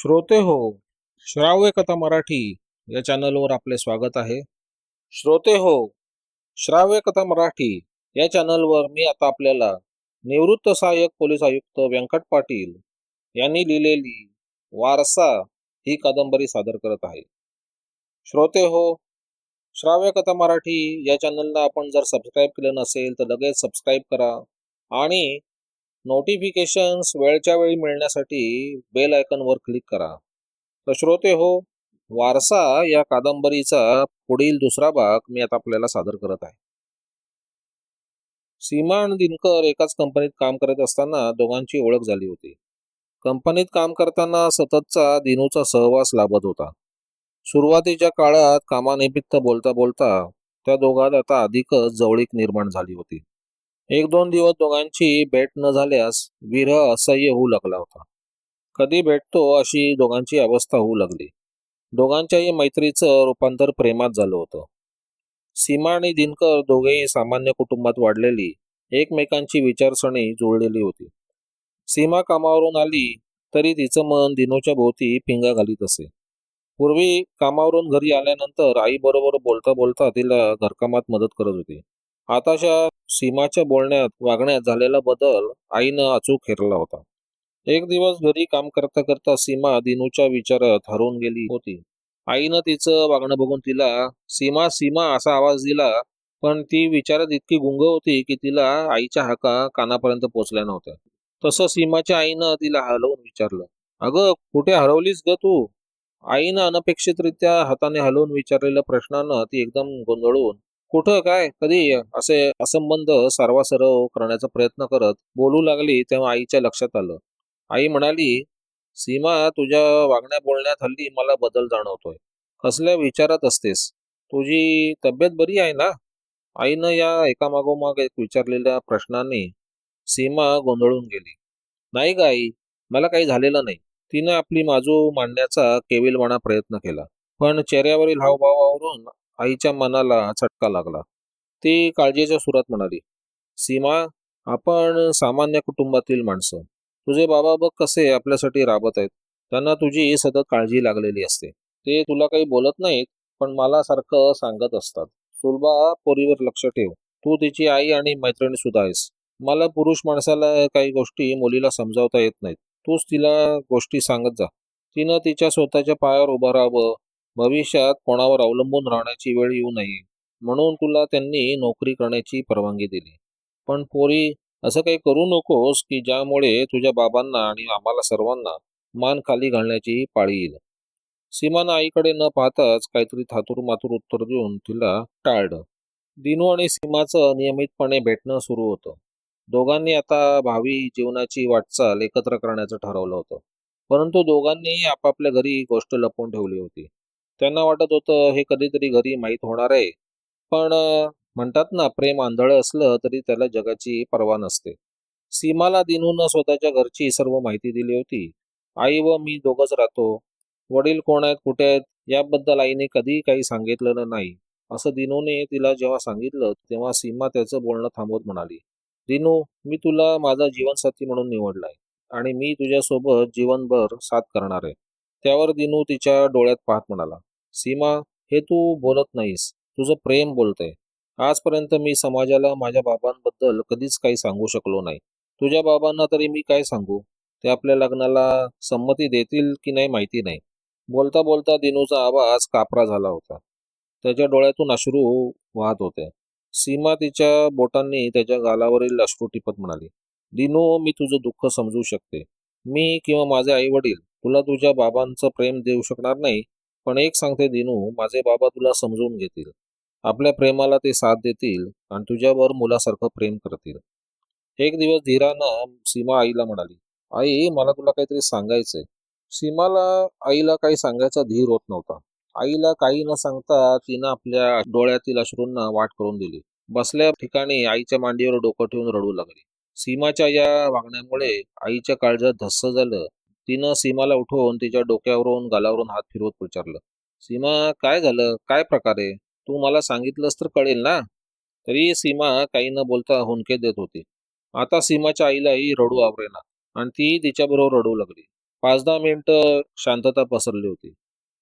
श्रोते हो श्राव्य कथा मराठी या चॅनलवर आपले स्वागत आहे. श्रोते हो श्राव्य कथा मराठी या चॅनलवर मी आता आपल्याला निवृत्त सहाय्यक पोलीस आयुक्त व्यंकट पाटील यांनी लिहिलेली वारसा ही कादंबरी सादर करत आहे. श्रोते हो श्राव्य कथा मराठी या चॅनलला आपण जर सबस्क्राईब केलं नसेल तर लगेच सबस्क्राईब करा आणि नोटिफिकेशन्स वेळच्या वेळी मिळण्यासाठी बेल आयकनवर क्लिक करा. तर श्रोते हो वारसा या कादंबरीचा पुढील दुसरा भाग मी आता आपल्याला सादर करत आहे. सीमा आणि दिनकर एकाच कंपनीत काम करत असताना दोघांची ओळख झाली होती. कंपनीत काम करताना सततचा दिनूचा सहवास लाभत होता. सुरुवातीच्या काळात कामानिमित्त बोलता बोलता त्या दोघात आता अधिकच जवळीक निर्माण झाली होती. एक दोन दिवस दोघांची भेट न झाल्यास विरह असह्य होऊ लागला होता. कधी भेटतो अशी दोघांची अवस्था होऊ लागली. दोघांच्याही मैत्रीचं रूपांतर प्रेमात झालं होतं. सीमा आणि दिनकर दोघेही सामान्य कुटुंबात वाढलेली एकमेकांची विचारसरणी जुळलेली होती. सीमा कामावरून आली तरी तिचं मन दिनूच्या भोवती पिंगा घालीत असे. पूर्वी कामावरून घरी आल्यानंतर आईबरोबर बोलता बोलता तिला घरकामात मदत करत होती. आताच्या सीमाच्या बोलण्यात वागण्यात झालेला बदल आईनं अचूक हेरला होता. एक दिवस घरी काम करता करता सीमा दिनूच्या विचारात हरवून गेली होती. आईनं तिचं वागणं बघून तिला सीमा सीमा असा आवाज दिला पण ती विचारात इतकी गुंग होती की तिला आईच्या हाका कानापर्यंत पोचल्या नव्हत्या. तसं सीमाच्या आईनं तिला हलवून विचारलं अगं कुठे हरवलीस ग तू? आईनं अनपेक्षितरित्या हाताने हलवून विचारलेल्या प्रश्नानं ती एकदम गोंधळून कुठं काय कधी असे असंबंध सर्वासर्व करण्याचा प्रयत्न करत बोलू लागली तेव्हा आईच्या लक्षात आलं. आई म्हणाली सीमा तुझ्या वागण्या बोलण्यात हल्ली मला बदल जाणवतोय. कसल्या विचारात असतेस? तुझी तब्येत बरी आहे ना? आईनं या एकामागोमाग एक विचारलेल्या प्रश्नांनी सीमा गोंधळून गेली. नाही ग आई मला काही झालेलं नाही. तिनं आपली माजू मांडण्याचा केविलवाणा प्रयत्न केला. पण चेहऱ्यावरील हावभावावरून आईच्या मनाला चटका लागला. ती काळजीच्या सुरात म्हणाली सीमा आपण सामान्य कुटुंबातील माणसं. तुझे बाबा बघ कसे आपल्यासाठी राबत आहेत. त्यांना तुझी सतत काळजी लागलेली असते. ते तुला काही बोलत नाहीत पण मला सारखं सांगत असतात. सुलभा पोरीवर लक्ष ठेव. तू तिची आई आणि मैत्रिणी सुद्धा आहेस. मला पुरुष माणसाला काही गोष्टी मुलीला समजावता येत नाहीत. तूच तिला गोष्टी सांगत जा. तिनं तिच्या स्वतःच्या पायावर उभं राहावं. भविष्यात कोणावर अवलंबून राहण्याची वेळ येऊ नये. म्हणून तुला त्यांनी नोकरी करण्याची परवानगी दिली. पण पोरी असं काही करू नकोस की ज्यामुळे तुझ्या बाबांना आणि आम्हाला सर्वांना मान खाली घालण्याची पाळी येईल. सीमानं आईकडे न पाहताच काहीतरी थातूर मातूर उत्तर देऊन तिला टाळलं. दिनू आणि सीमाचं नियमितपणे भेटणं सुरू होतं. दोघांनी आता भावी जीवनाची वाटचाल एकत्र करण्याचं ठरवलं होतं. परंतु दोघांनी आपापल्या घरी गोष्ट लपवून ठेवली होती. त्यांना वाटत होतं हे कधीतरी घरी माहीत होणार आहे. पण म्हणतात ना प्रेम आंधळं असलं तरी त्याला जगाची पर्वा नसते. सीमाला दिनून स्वतःच्या घरची सर्व माहिती दिली होती. आई व मी दोघंच राहतो. वडील कोण आहेत कुठे आहेत याबद्दल आईने कधी काही सांगितलेलं नाही. असं दिनूने तिला जेव्हा सांगितलं तेव्हा सीमा त्याचं बोलणं थांबवत म्हणाली दिनू मी तुला माझा जीवनसाथी म्हणून निवडलाय आणि मी तुझ्यासोबत जीवनभर साथ करणार आहे. त्यावर दिनू तिच्या डोळ्यात पाहत म्हणाला सीमा हे तू बोलत नाहीस. तुझं प्रेम बोलतंय. आजपर्यंत मी समाजाला माझ्या बाबांबद्दल कधीच काही सांगू शकलो नाही. तुझ्या बाबांना तरी मी काय सांगू? ते आपल्या लग्नाला संमती देतील की नाही माहिती नाही. बोलता बोलता दिनूचा आवाज कापरा झाला होता. त्याच्या डोळ्यातून अश्रू वाहत होते. सीमा तिच्या बोटांनी त्याच्या गालावरील अश्रू टिपत म्हणाली दिनू मी तुझं दुःख समजू शकते. मी किंवा माझे आई वडील तुला तुझ्या बाबांचं प्रेम देऊ शकणार नाही. पण एक सांगते दिनू माझे बाबा तुला समजून घेतील. आपल्या प्रेमाला ते साथ देतील आणि तुझ्यावर मुलासारखं प्रेम करतील. एक दिवस धीरानं सीमा आईला म्हणाली आई मला तुला काहीतरी सांगायचंय. सीमाला आईला काही सांगायचा धीर होत नव्हता. आईला काही न सांगता तिनं आपल्या डोळ्यातील अश्रूंना वाट करून दिली. बसल्या ठिकाणी आईच्या मांडीवर डोकं ठेवून रडू लागली. सीमाच्या या वागण्यामुळे आईच्या काळजात धस्स झालं. तिनं सीमाला उठवून तिच्या डोक्यावरून गालावरून हात फिरवत विचारलं सीमा काय झालं? काय प्रकारे तू मला सांगितलंस तर कळेल ना? तरी सीमा काही न बोलता हुंके देत होती. आता सीमाच्या आईलाही रडू आवरेना आणि ती तिच्याबरोबर रडू लागली. पाच दहा मिनिटं शांतता पसरली होती.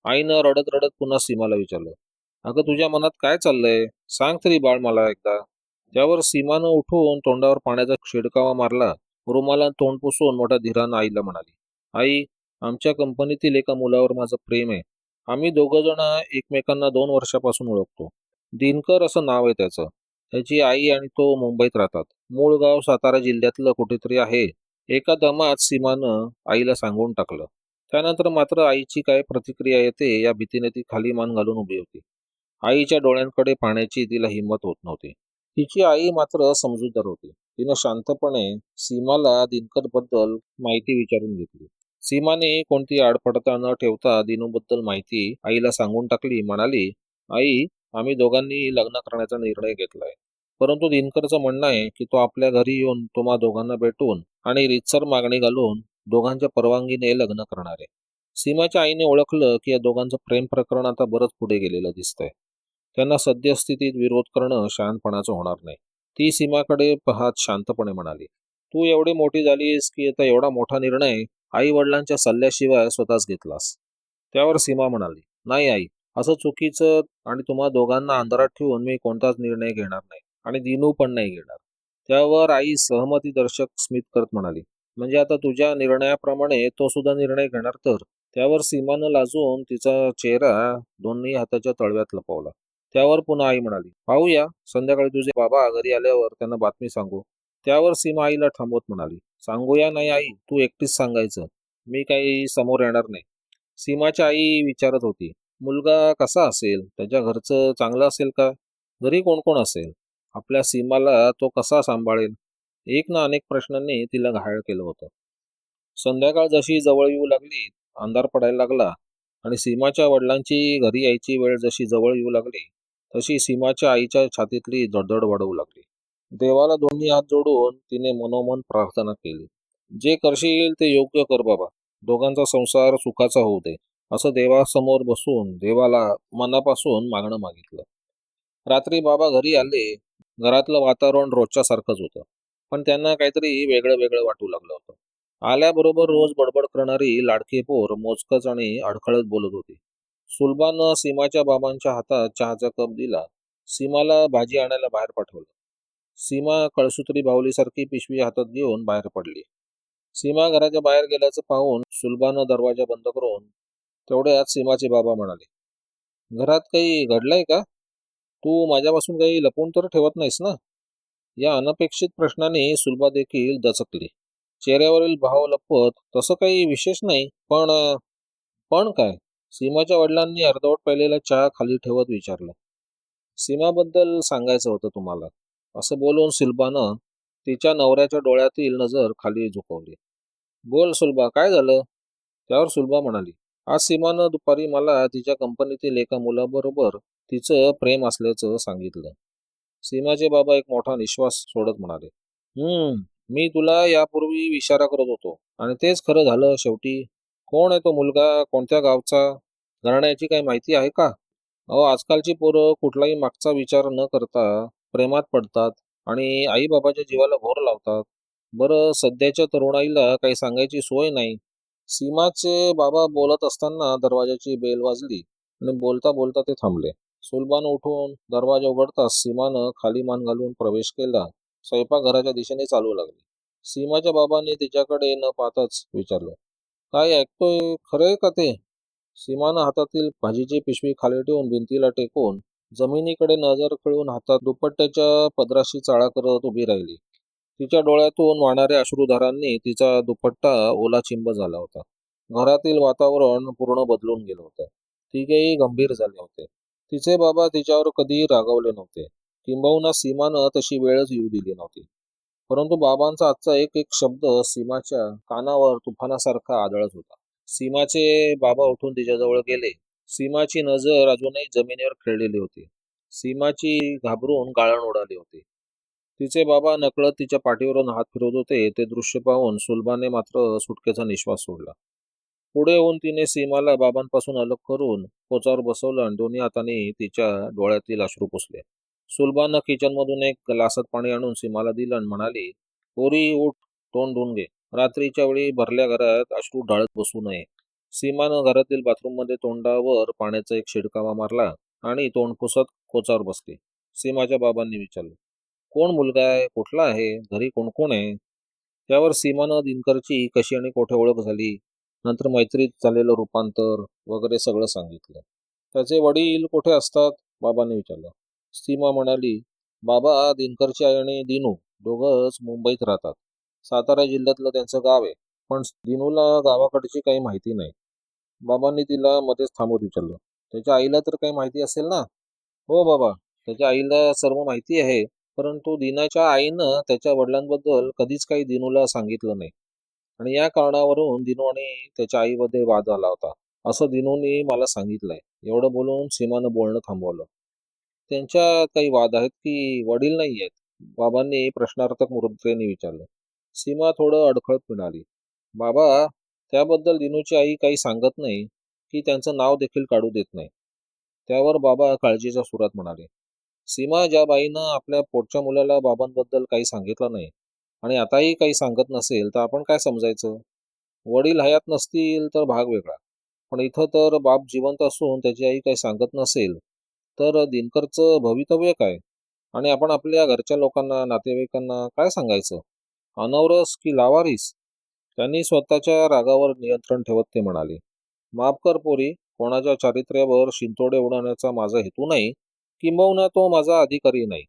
आईनं रडत रडत पुन्हा सीमाला विचारलं. अगं तुझ्या मनात काय चाललंय? सांग तरी बाळ मला एकदा. त्यावर सीमानं उठून तोंडावर पाण्याचा शिडकावा मारला. रुमाला तोंड पुसून मोठ्या धीरानं आईला म्हणाली आई आमच्या कंपनीतील एका मुलावर माझं प्रेम आहे. आम्ही दोघं जण एकमेकांना दोन वर्षापासून ओळखतो. दिनकर असं नाव आहे त्याचं. त्याची आई आणि तो मुंबईत राहतात. मूळ गाव सातारा जिल्ह्यातलं कुठेतरी आहे. एका दमात सीमानं आईला सांगून टाकलं. त्यानंतर मात्र आईची काय प्रतिक्रिया येते या भीतीने ती खाली मान घालून उभी होती. आईच्या डोळ्यांकडे पाहण्याची तिला हिंमत होत नव्हती. तिची आई मात्र समजूतदार होती. तिनं शांतपणे सीमाला दिनकरबद्दल माहिती विचारून घेतली. सीमाने कोणती आडपडता न ठेवता दिनूबद्दल माहिती आईला सांगून टाकली. म्हणाली आई आम्ही दोघांनी लग्न करण्याचा निर्णय घेतलाय. परंतु दिनकरचं म्हणणं आहे की तो आपल्या घरी येऊन तुम्हा दोघांना भेटून आणि रितसर मागणी घालून दोघांच्या परवानगीने लग्न करणार आहे. सीमाच्या आईने ओळखलं की या दोघांचं प्रेम प्रकरण आता बरंच पुढे गेलेलं दिसतंय. त्यांना सद्यस्थितीत विरोध करणं शहाणपणाचं होणार नाही. ती सीमाकडे पाहत शांतपणे म्हणाली तू एवढी मोठी झालीस की आता एवढा मोठा निर्णय आई वडिलांच्या सल्ल्याशिवाय स्वतःच घेतलास. त्यावर सीमा म्हणाली नाही आई असं चुकीचं आणि तुम्हा दोघांना अंधारात ठेवून मी कोणताच निर्णय घेणार नाही आणि दिनू पण नाही घेणार. त्यावर आई सहमती दर्शक स्मित करत म्हणाली म्हणजे आता तुझ्या निर्णयाप्रमाणे तो सुद्धा निर्णय घेणार तर? त्यावर सीमानं लाजून तिचा चेहरा दोन्ही हाताच्या तळव्यात लपवला. त्यावर पुन्हा आई म्हणाली पाहूया संध्याकाळी तुझे बाबा घरी आल्यावर त्यांना बातमी सांगू. त्यावर सीमा आईला थांबवत म्हणाली सांगूया नाही आई तू एकटीच सांगायचं. मी काही समोर येणार नाही. सीमाची आई विचारत होती मुलगा कसा असेल? त्याच्या घरचं चांगलं असेल का? घरी कोण कोण असेल? आपल्या सीमाला तो कसा सांभाळेल? एक ना अनेक प्रश्नांनी तिला घायल केलं होतं. संध्याकाळ जशी जवळ येऊ लागली अंधार पडायला लागला आणि सीमाच्या वडिलांची घरी यायची वेळ जशी जवळ येऊ लागली तशी सीमाच्या आईच्या छातीतली धडधड वाढवू लागली. देवाला दोन्ही हात जोडून तिने मनोमन प्रार्थना केली. जे करशील ते योग्य कर बाबा. दोघांचा संसार सुखाचा होऊ दे. असं देवासमोर बसून देवाला मनापासून मागणं मागितलं. रात्री बाबा घरी आले. घरातलं वातावरण रोजच्या सारखंच होतं. पण त्यांना काहीतरी वेगळं वेगळं वाटू लागलं होतं. आल्याबरोबर रोज बडबड करणारी लाडकी पोर मोजकच आणि अडखळत बोलत होती. सुलभानं सीमाच्या बाबांच्या हातात चहाचा कप दिला. सीमाला भाजी आणायला बाहेर पाठवलं. सीमा कळसूत्री बाहुलीसारखी पिशवी हातात घेऊन बाहेर पडली. सीमा घराच्या बाहेर गेल्याचं पाहून सुलभानं दरवाजा बंद करून तेवढ्यात सीमाचे बाबा म्हणाले घरात काही घडलंय का? तू माझ्यापासून काही लपवून तर ठेवत नाहीस ना? या अनपेक्षित प्रश्नाने सुलभा देखील दचकली. चेहऱ्यावरील भाव लपवत तसं काही विशेष नाही पण पण काय? सीमाच्या वडिलांनी अर्धवट प्यायलेला चहा खाली ठेवत विचारलं. सीमाबद्दल सांगायचं होतं तुम्हाला. असं बोलून सुलभानं तिच्या नवऱ्याच्या डोळ्यातील नजर खाली झुकवली. बोल सुलभा काय झालं? त्यावर सुलभा म्हणाली आज सीमानं दुपारी मला तिच्या कंपनीतील एका मुलाबरोबर तिचं प्रेम असल्याचं सांगितलं. सीमाचे बाबा एक मोठा निश्वास सोडत म्हणाले हम्म मी तुला यापूर्वी इशारा करत होतो आणि तेच खरं झालं शेवटी. कोण आहे तो मुलगा? कोणत्या गावचा? घराण्याची काही माहिती आहे का? अहो आजकालची पोरं कुठलाही मागचा विचार न करता प्रेमात पडतात आणि आईबाबाच्या जीवाला भोर लावतात. बरं सध्याच्या तरुणाईला काही सांगायची सोय नाही. सीमाचे बाबा बोलत असताना दरवाजाची बेल वाजली आणि बोलता बोलता ते थांबले. सुलबान उठून दरवाजा उघडताच सीमानं खाली मान घालून प्रवेश केला. स्वयंपाकघराच्या दिशेने चालू लागली. सीमाच्या बाबांनी तिच्याकडे न पाहताच विचारलं काय ऐकतोय? खरंय का ते? सीमानं हातातील भाजीची पिशवी खाली ठेवून भिंतीला टेकून जमिनीकडे नजर खिळून हातात दुपट्ट्याच्या पदराशी चाळा करत उभी राहिली. तिच्या डोळ्यातून वाहणाऱ्या अश्रुधारांनी तिचा दुपट्टा ओलाचिंब झाला होता. घरातील वातावरण पूर्ण बदलून गेलं होतं. तिघेही गंभीर झाले होते. तिचे बाबा तिच्यावर कधी रागावले नव्हते. किंबहुना सीमानं तशी वेळच येऊ दिली नव्हती. परंतु बाबांचा आजचा एक एक शब्द सीमाच्या कानावर तुफानासारखा आदळत होता. सीमाचे बाबा उठून तिच्याजवळ गेले. सीमाची नजर अजूनही जमिनीवर खेळलेली होती. सीमाची घाबरून गाळण उडाली होती. तिचे बाबा नकळत तिच्या पाठीवरून हात फिरवत होते. ते दृश्य पाहून सुलभाने मात्र सुटकेचा निश्वास सोडला. पुढे येऊन तिने सीमाला बाबांपासून अलग करून पोचावर बसवलं आणि दोन्ही हाताने तिच्या डोळ्यातील अश्रू पुसले. सुलभानं किचनमधून एक ग्लासात पाणी आणून सीमाला दिलं आणि म्हणाली पोरी उठ तोंड धुवून घे. रात्रीच्या वेळी भरल्या घरात अश्रू ढाळत बसू नये. सीमानं घरातील बाथरूममध्ये तोंडावर पाण्याचा एक शिडकावा मारला आणि तोंड पुसत कोचावर बसली. सीमाच्या बाबांनी विचारलं कोण मुलगा आहे? कुठला आहे? घरी कोण कोण आहे? त्यावर सीमानं दिनकरची कशी आणि कोठे ओळख झाली? नंतर मैत्रीत झालेलं रूपांतर वगैरे सगळं सांगितलं. त्याचे वडील कुठे असतात? बाबांनी विचारलं. सीमा म्हणाली बाबा दिनकरची आई आणि दिनू दोघंच मुंबईत राहतात. सातारा जिल्ह्यातलं त्यांचं गाव आहे. पण दिनूला गावाकडची काही माहिती नाही. बाबांनी तिला मध्येच थांबवत विचारलं. त्याच्या आईला तर काही माहिती असेल ना? हो बाबा त्याच्या आईला सर्व माहिती आहे परंतु दिनाच्या आईनं त्याच्या वडिलांबद्दल कधीच काही दिनूला सांगितलं नाही. आणि या कारणावरून दिनूने त्याच्या आईमध्ये वाद आला होता. असं दिनूने मला सांगितलंय. एवढं बोलून सीमानं बोलणं थांबवलं. त्यांच्या काही वाद आहेत की वडील नाही आहेत बाबांनी प्रश्नार्थक मुद्रेने विचारलं. सीमा थोडं अडखळत मिळाली बाबा त्याबद्दल दिनूची आई काही सांगत नाही की त्यांचं नाव देखील काढू देत नाही. त्यावर बाबा काळजीच्या सुरात म्हणाले सीमा ज्या बाईनं आपल्या पोटच्या मुलाला बाबांबद्दल काही सांगितलं नाही आणि आताही काही सांगत नसेल तर आपण काय समजायचं? वडील हयात नसतील तर भाग वेगळा. पण इथं तर बाप जिवंत असून त्याची आई काही सांगत नसेल तर दिनकरचं भवितव्य काय? आणि आपण आपल्या घरच्या लोकांना नातेवाईकांना काय सांगायचं? अनवरस की लावारीस? त्यांनी स्वतःच्या रागावर नियंत्रण ठेवत ते म्हणाले माफ कर पोरी कोणाच्या चारित्र्यावर शिंतोडे उडवण्याचा माझा हेतू नाही किंबहुना तो माझा अधिकारी नाही.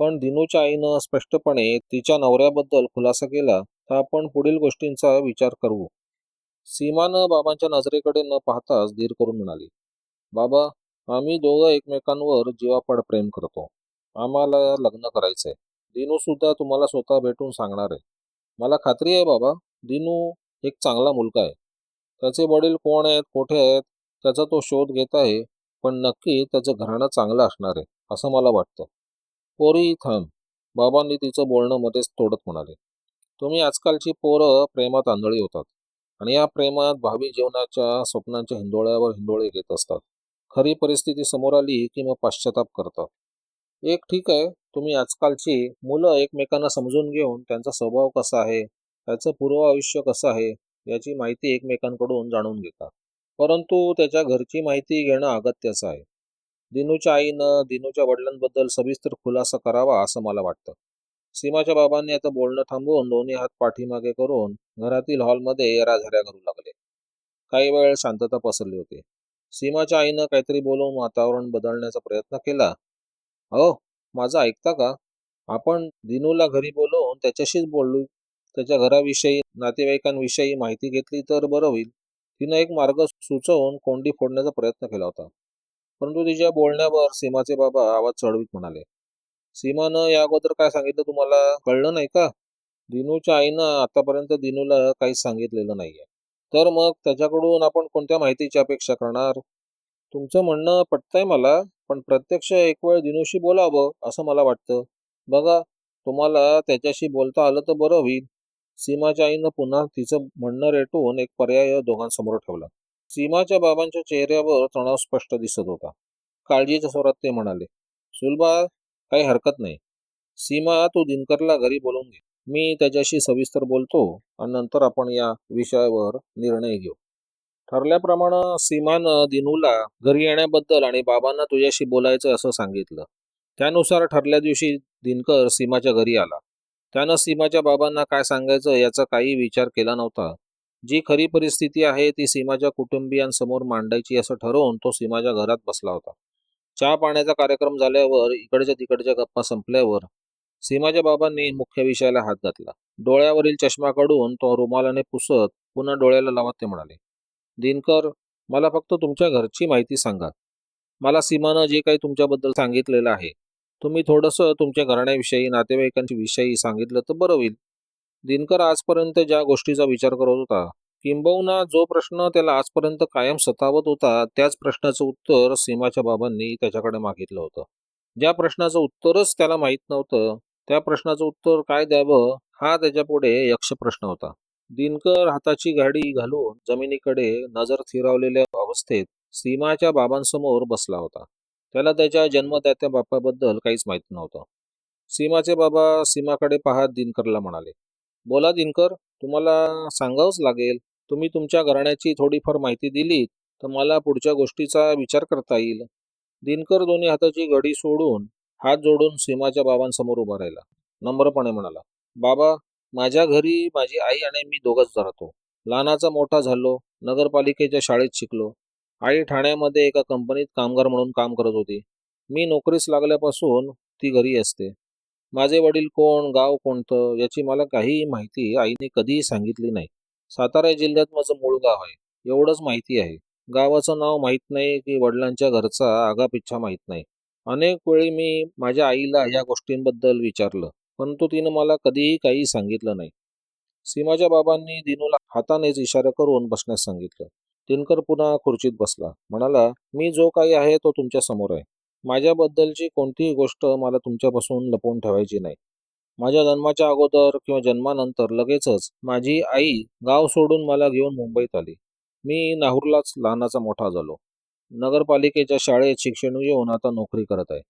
पण दिनूच्या आईनं स्पष्टपणे तिच्या नवऱ्याबद्दल खुलासा केला तर आपण पुढील गोष्टींचा विचार करू. सीमानं बाबांच्या नजरेकडे न पाहताच धीर करून म्हणाली बाबा आम्ही दोघं एकमेकांवर जीवापाड प्रेम करतो. आम्हाला लग्न करायचंय. दिनू सुद्धा तुम्हाला स्वतः भेटून सांगणार आहे. मला खात्री आहे बाबा दिनू एक चांगला मुलगा आहे. त्याचे वडील कोण आहेत कोठे आहेत त्याचा तो शोध घेत आहे पण नक्की त्याचं घराणं चांगलं असणार आहे असं मला वाटतं. पोरी थांब. बाबांनी तिचं बोलणं मध्येच तोडत म्हणाले. तुम्ही आजकालची पोरं प्रेमात आंधळी होतात आणि या प्रेमात भावी जीवनाच्या स्वप्नांच्या हिंदोळ्यावर हिंदोळे घेत असतात. खरी परिस्थिती समोर आली की मग पाश्चाताप करतात. एक ठीक आहे तुम्ही आजकालची मुलं एकमेकांना समजून घेऊन त्यांचा स्वभाव कसा आहे त्याचं पूर्व आयुष्य कसं आहे याची माहिती एकमेकांकडून जाणून घेता परंतु त्याच्या घरची माहिती घेणं अगत्याचं आहे. दिनूच्या आईनं दिनूच्या वडिलांबद्दल सविस्तर खुलासा करावा असं मला वाटतं. सीमाच्या बाबांनी आता बोलणं थांबवून दोन्ही हात पाठीमागे करून घरातील हॉलमध्ये येराझाऱ्या करू लागले. काही वेळ शांतता पसरली होती. सीमाच्या आईनं काहीतरी बोलून वातावरण बदलण्याचा प्रयत्न केला. हो माझं ऐकता का? आपण दिनूला घरी बोलवून त्याच्याशीच बोलू त्याच्या घराविषयी नातेवाईकांविषयी माहिती घेतली तर बरं होईल. तिनं एक मार्ग सुचवून कोंडी फोडण्याचा प्रयत्न केला होता. परंतु तिच्या बोलण्यावर सीमाचे बाबा आवाज चढवीत म्हणाले सीमानं या अगोदर काय सांगितलं तुम्हाला? कळलं नाही का? दिनूच्या आईनं आतापर्यंत दिनूला काहीच सांगितलेलं नाहीये. तर मग त्याच्याकडून आपण कोणत्या माहितीची अपेक्षा करणार? तुमचं म्हणणं पटतंय मला पण प्रत्यक्ष एक वेळ दिनूशी बोलावं असं मला वाटतं. बघा तुम्हाला त्याच्याशी बोलता आलं तर बरं होईल. सीमाच्या आईनं पुन्हा तिचं म्हणणं रेटून एक पर्याय दोघांसमोर ठेवला. सीमाच्या बाबांच्या चेहऱ्यावर तणाव स्पष्ट दिसत होता. काळजीच्या स्वरात ते म्हणाले सुलभा काही हरकत नाही. सीमा तू दिनकरला घरी बोलवून घे. मी त्याच्याशी सविस्तर बोलतो आणि नंतर आपण या विषयावर निर्णय घेऊ. ठरल्याप्रमाणे सीमानं दिनूला घरी येण्याबद्दल आणि बाबांना तुझ्याशी बोलायचं असं सांगितलं. त्यानुसार ठरल्या दिवशी दिनकर सीमाच्या घरी आला. त्यानं सीमाच्या बाबांना काय सांगायचं याचा काही विचार केला नव्हता. जी खरी परिस्थिती आहे ती सीमाच्या कुटुंबियांसमोर मांडायची असं ठरवून तो सीमाच्या घरात बसला होता. चहा पाण्याचा कार्यक्रम झाल्यावर इकडच्या तिकडच्या गप्पा संपल्यावर सीमाच्या बाबांनी मुख्य विषयाला हात घातला. डोळ्यावरील चष्मा काढून तो रुमालाने पुसत पुन्हा डोळ्याला लावत ते म्हणाले दिनकर मला फक्त तुमच्या घरची माहिती सांगा. मला सीमानं जे काही तुमच्याबद्दल सांगितलेलं आहे तुम्ही थोडंसं तुमच्या घराण्याविषयी नातेवाईकांच्या विषयी सांगितलं तर बरं होईल. दिनकर आजपर्यंत ज्या गोष्टीचा विचार करत होता किंबहुना जो प्रश्न त्याला आजपर्यंत कायम सतावत होता त्याच प्रश्नाचं उत्तर सीमाच्या बाबांनी त्याच्याकडे मागितलं होतं. ज्या प्रश्नाचं उत्तरच त्याला माहीत नव्हतं त्या प्रश्नाचं उत्तर काय द्यावं हा त्याच्यापुढे यक्ष प्रश्न होता. दिनकर हाताची गाडी घालून जमिनीकडे नजर थिरावलेल्या अवस्थेत सीमाच्या बाबांसमोर बसला होता. त्याला त्याच्या जन्मदात्या बापाबद्दल काहीच माहीत नव्हतं. सीमाचे बाबा सीमाकडे पाहत दिनकरला म्हणाले बोला दिनकर तुम्हाला सांगावंच लागेल. तुम्ही तुमच्या घराण्याची थोडीफार माहिती दिली तर मला पुढच्या गोष्टीचा विचार करता येईल. दिनकर दोन्ही हाताची घडी सोडून हात जोडून सीमाच्या बाबांसमोर उभा राहिला. नम्रपणे म्हणाला बाबा माझ्या घरी माझी आई आणि मी दोघंच राहतो. लहानाचा मोठा झालो नगरपालिकेच्या शाळेत शिकलो आई ठाण्यामध्ये एका कंपनीत कामगार म्हणून काम करत होती. मी नोकरीस लागल्यापासून ती घरी असते. माझे वडील कोण गाव कोणतं याची मला काहीही माहिती आईने कधीही सांगितली नाही. सातारा जिल्ह्यात माझं मूळ गाव आहे. एवढंच माहिती आहे. गावाचं नाव माहीत नाही की वडिलांच्या घरचा आगापिच्छा माहीत नाही. अनेक वेळी मी माझ्या आईला या गोष्टींबद्दल विचारलं परंतु तिनं मला कधीही काही सांगितलं नाही. सीमाच्या बाबांनी दिनूला हातानेच इशारा करून बसण्यास सांगितलं. दिनकर पुन्हा खुर्चीत बसला. म्हणाला मी जो काही आहे तो तुमच्यासमोर आहे. माझ्याबद्दलची कोणतीही गोष्ट मला तुमच्यापासून लपवून ठेवायची नाही. माझ्या जन्माच्या अगोदर किंवा जन्मानंतर लगेचच माझी आई गाव सोडून मला घेऊन मुंबईत आली. मी नाहूरलाच लहानाचा मोठा झालो. नगरपालिकेच्या शाळेत शिक्षण घेऊन आता नोकरी करत आहे.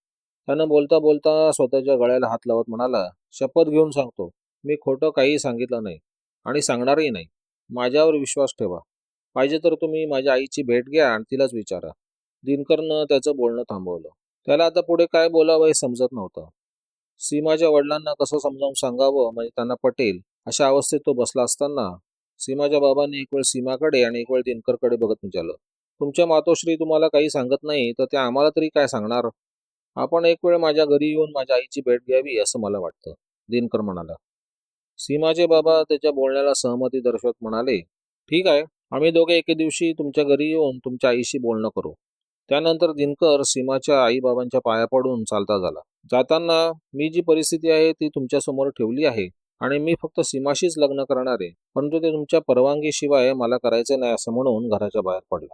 त्यानं बोलता बोलता स्वतःच्या गळ्याला हात लावत म्हणाला शपथ घेऊन सांगतो. मी खोटं काही सांगितलं नाही आणि सांगणारही नाही. माझ्यावर विश्वास ठेवा. पाहिजे तर तुम्ही माझ्या आईची भेट घ्या आणि तिलाच विचारा. दिनकरनं त्याचं बोलणं थांबवलं. त्याला आता पुढे काय बोलावं हे समजत नव्हतं. सीमाच्या वडिलांना कसं समजावून सांगावं म्हणजे त्यांना पटेल अशा अवस्थेत तो बसला असताना सीमाच्या बाबांनी एक वेळ सीमाकडे आणि एक वेळ दिनकरकडे बघत विचारलं तुमच्या मातोश्री तुम्हाला काही सांगत नाही तर त्या आम्हाला तरी काय सांगणार? आपण एक वेळ माझ्या घरी येऊन माझ्या आईची भेट घ्यावी असं मला वाटतं दिनकर म्हणाला. सीमाचे बाबा त्याच्या बोलण्याला सहमती दर्शवत म्हणाले ठीक आहे. आम्ही दोघे एके दिवशी तुमच्या घरी येऊन तुमच्या आईशी बोलणं करू. त्यानंतर दिनकर सीमाच्या आईबाबांच्या पाया पडून चालता झाला. जाताना मी जी परिस्थिती आहे ती तुमच्यासमोर ठेवली आहे आणि मी फक्त सीमाशीच लग्न करणार आहे परंतु ते तुमच्या परवानगीशिवाय मला करायचे नाही असं म्हणून घराच्या बाहेर पडला.